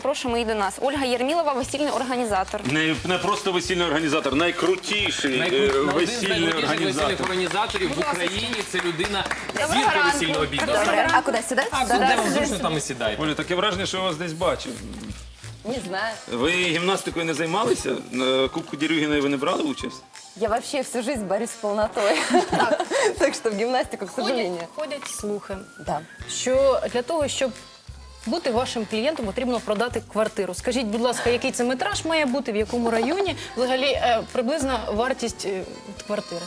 запрошуємо її до нас. Ольга Єрмілова, весільний організатор. Не, не просто весільний організатор, найкрутіший е, Найкрут- один з весільний найкрутіших весільних організатор. організаторів в Україні. Це людина Доброго зірка ранку. весільного бізнесу. Добре, а куди сюди? А де вам зручно там і сідайте. Оля, таке враження, що я вас десь бачив. Не знаю. Ви гімнастикою не займалися? На Кубку Дерюгіної ви не брали участь? Я вообще всю жизнь борюсь с полнотой. Так что в гимнастику, к Ходять, сожалению. ходять слухи, Да. що для того, щоб бути вашим клієнтом, потрібно продати квартиру. Скажіть, будь ласка, який це метраж має бути, в якому районі? Взагалі, е, приблизна вартість е, квартири.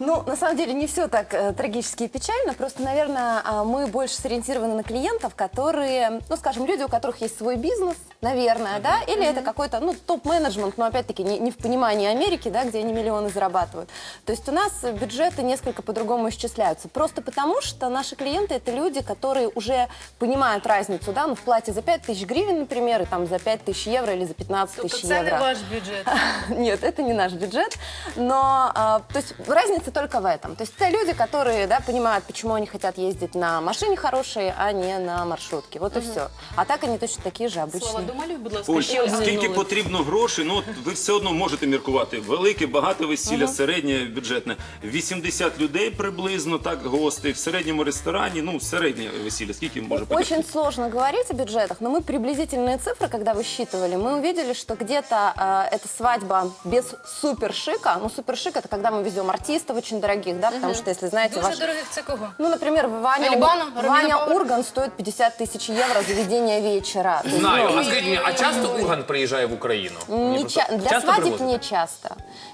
Ну, на самом деле, не все так э, трагически и печально. Просто, наверное, а, мы больше сориентированы на клиентов, которые, ну, скажем, люди, у которых есть свой бизнес, наверное, да, или это какой-то, ну, топ-менеджмент, но, опять-таки, не, не в понимании Америки, да, где они миллионы зарабатывают. То есть у нас бюджеты несколько по-другому исчисляются. Просто потому, что наши клиенты – это люди, которые уже понимают разницу, да, ну, в плате за 5 тысяч гривен, например, и там за 5 тысяч евро или за 15 Тобто тысяч евро. не ваш бюджет. Нет, это не наш бюджет, но а, то есть разница только в этом. То есть это люди, которые да, понимают, почему они хотят ездить на машине хорошей, а не на маршрутке. Вот и все. А так они точно такие же обычные домалюй, будь ласка, Оль, ще один скільки нулик. потрібно грошей? Ну, от ви все одно можете міркувати. Велике, багато весілля, середнє бюджетне. 80 людей приблизно, так, гостей. В середньому ресторані, ну, середнє весілля. Скільки може потягти? Очень сложно говорить о бюджетах, но мы приблизительные цифры, когда высчитывали, мы увидели, что где-то э, эта свадьба без супер шика, ну супер шик это когда мы везем артистов очень дорогих, да, потому что если знаете, Дуже ваш дорогих це кого? Ну, например, Ваня, Алибану, Ур- Ромина Ваня Павлова. Урган стоит 50 тысяч евро заведение вечера. То есть, Знаю. ну, А скажіть мені, а часто Урган приїжджає в Україну? Мені Не просто- ча- для часто свадеб привозите? не часто.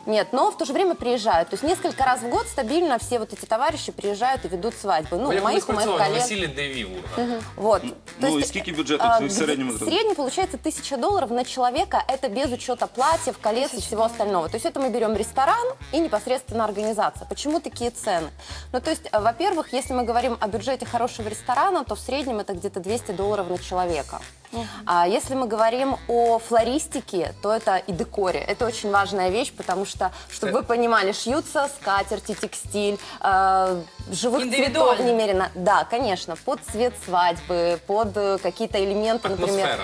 Нет, но в то же время приезжают. То есть несколько раз в год стабильно все вот эти товарищи приезжают и ведут свадьбы. Ну, Бо у я колись моих, у моих працював на коллег. весіллі, де вів Урган. Вот. Ну, и сколько бюджет а, в где- среднем В это? среднем получается тысяча долларов на человека. Это без учета платьев, колец и всего остального. То есть это мы берем ресторан и непосредственно организация. Почему такие цены? Ну, то есть, э, во-первых, если мы говорим о бюджете хорошего ресторана, то в среднем это где-то 200 долларов на человека. А если мы говорим о флористике, то это и декоре. Это очень важная вещь, потому что, чтобы вы понимали, шьются скатерти, текстиль, э, живых цветов немерено. Да, конечно, под цвет свадьбы, под э, какие-то элементы, например.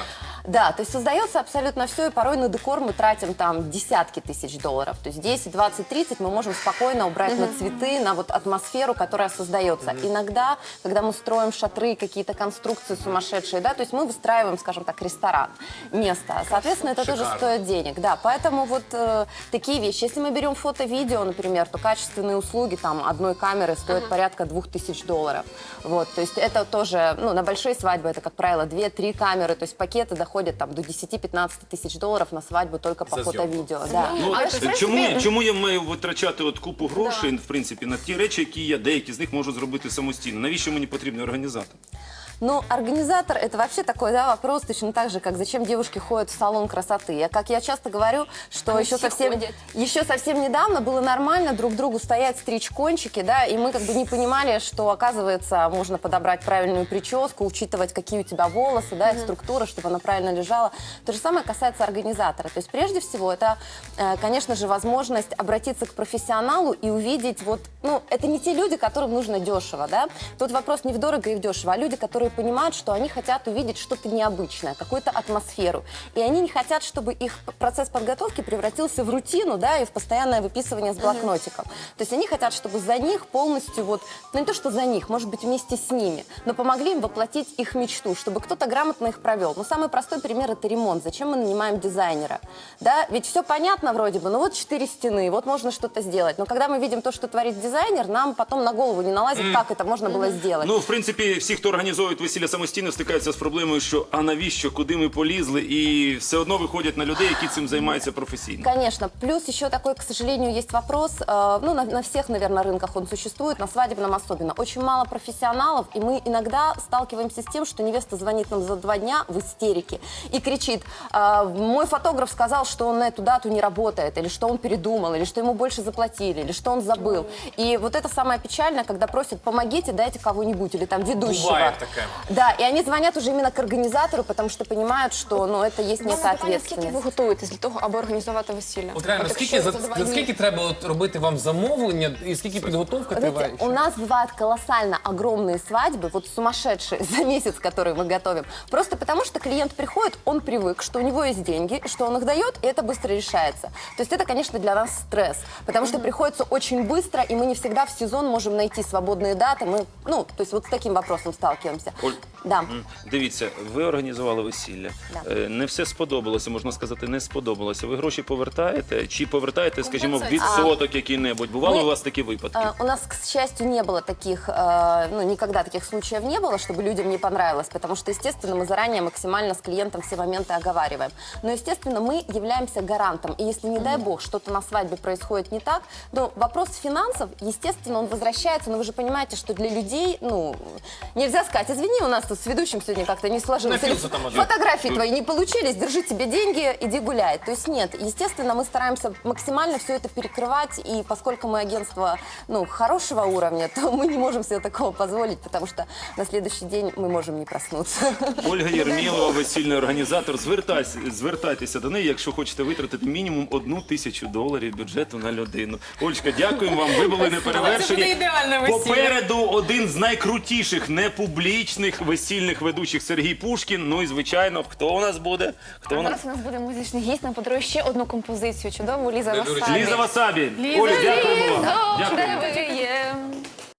Да, то есть создается абсолютно все, и порой на декор мы тратим там десятки тысяч долларов. То есть 10, 20, 30 мы можем спокойно убрать на цветы, на вот атмосферу, которая создается. Иногда, когда мы строим шатры, какие-то конструкции сумасшедшие, да, то есть мы выстраиваем, скажем так, ресторан, место. Соответственно, это тоже Шикарно. стоит денег. Да, поэтому вот э, такие вещи. Если мы берем фото-видео, например, то качественные услуги там одной камеры стоят порядка 2000 долларов. Вот, то есть это тоже, ну, на большие свадьбы это, как правило, 2-3 камеры, то есть пакеты доходят там до 10-15 тисяч долларов на свадьбу только по За фото-відео. Да. Ну, Але ж, в принципі, чому, чому я маю витрачати от купу грошей, в принципі, на ті речі, які я деякі з них можу зробити самостійно? Навіщо мені потрібний організатор? Ну, организатор это вообще такой да, вопрос, точно так же, как зачем девушки ходят в салон красоты. Я, как я часто говорю, что еще все совсем, ходят. еще совсем недавно было нормально друг другу стоять, стричь кончики, да, и мы как бы не понимали, что, оказывается, можно подобрать правильную прическу, учитывать, какие у тебя волосы, да, и структура, чтобы она правильно лежала. То же самое касается организатора. То есть, прежде всего, это, э, конечно же, возможность обратиться к профессионалу и увидеть вот, ну, это не те люди, которым нужно дешево, да. Тут вопрос не в дорого и в дешево, а люди, которые понимают, что они хотят увидеть что-то необычное, какую-то атмосферу. И они не хотят, чтобы их процесс подготовки превратился в рутину, да, и в постоянное выписывание с блокнотиком. То есть они хотят, чтобы за них полностью вот, ну не то, что за них, может быть, вместе с ними, но помогли им воплотить их мечту, чтобы кто-то грамотно их провел. Но самый простой пример – это ремонт. Зачем мы нанимаем дизайнера? Да, ведь все понятно вроде бы, ну вот четыре стены, вот можно что-то сделать. Но когда мы видим то, что творит дизайнер, нам потом на голову не налазит, как это можно было сделать. Ну, в принципі, всі, хто організовують весілля самостійно, стикаються з проблемою, що а навіщо, куди ми полізли, і все одно виходять на людей, які цим займаються професійно. Конечно. Плюс еще такой, к сожалению, есть вопрос, э, ну, на, на всех, наверное, рынках он существует, на свадебном особенно. Очень мало профессионалов, и мы иногда сталкиваемся с тем, что невеста звонит нам за два дня в истерике и кричит, «Э, мой фотограф сказал, что он на эту дату не работает, или что он передумал, или что ему больше заплатили, или что он забыл. И вот это самое печальное, когда просят, помогите, дайте кого-нибудь, или там ведущего. Бывает такая Да, и они звонят уже именно к организатору, потому что понимают, что ну, это есть У мене некая питання, скільки ви ответственность. готуєтесь для того, аби організувати весілля? От реально, От скільки, якщо за, за два за дні- скільки треба от робити вам замовлення і скільки підготовка триває? Знаете, у нас бывают колоссально огромные свадьбы, вот сумасшедшие за месяц, которые мы готовим. Просто потому, что клиент приходит, он привык, что у него есть деньги, что он их дает, и это быстро решается. То есть это, конечно, для нас стресс, потому что приходится очень быстро, и мы не всегда в сезон можем найти свободные даты. Мы, ну, то есть вот с таким вопросом сталкиваемся. 골 Да. М, Дивіться, ви організували весілля. Да. Е, Не все сподобалося, можна сказати, не сподобалося. Ви гроші повертаєте чи повертаєте, скажімо, відсоток який-небудь? Бували Ми- у вас такі випадки? Э, У нас, к счастью, не было таких, э, ну, никогда таких случаев не было, чтобы людям не понравилось, потому что, естественно, мы заранее максимально с клиентом все моменты оговариваем. Но, естественно, мы являемся гарантом. И если, не дай бог, что-то на свадьбе происходит не так, то вопрос финансов, естественно, он возвращается, но вы же понимаете, что для людей, ну, нельзя сказать, извини, у нас тут с ведущим сегодня как-то не сложилось. Или Напился там один. фотографии твои не получились, держи тебе деньги, иди гуляй. То есть нет, естественно, мы стараемся максимально все это перекрывать, и поскольку мы агентство ну, хорошего уровня, то мы не можем себе такого позволить, потому что на следующий день мы можем не проснуться. Ольга Єрмілова, весільний організатор. Звертайся, звертайтеся до неї, якщо хочете витратити мінімум одну тисячу доларів бюджету на людину. Олечка, дякуємо вам. Ви були Це буде неперевершені. ідеальне весілля. Попереду один з найкрутіших непублічних Весільних ведучих Сергій Пушкін. Ну і звичайно, хто у нас буде? Хто у А нас? зараз у нас буде музичний гість, нам подарує ще одну композицію. Чудову Ліза Васабі. Ліза Васабі. Ліза, Оля, дякуємо вам. Дякую.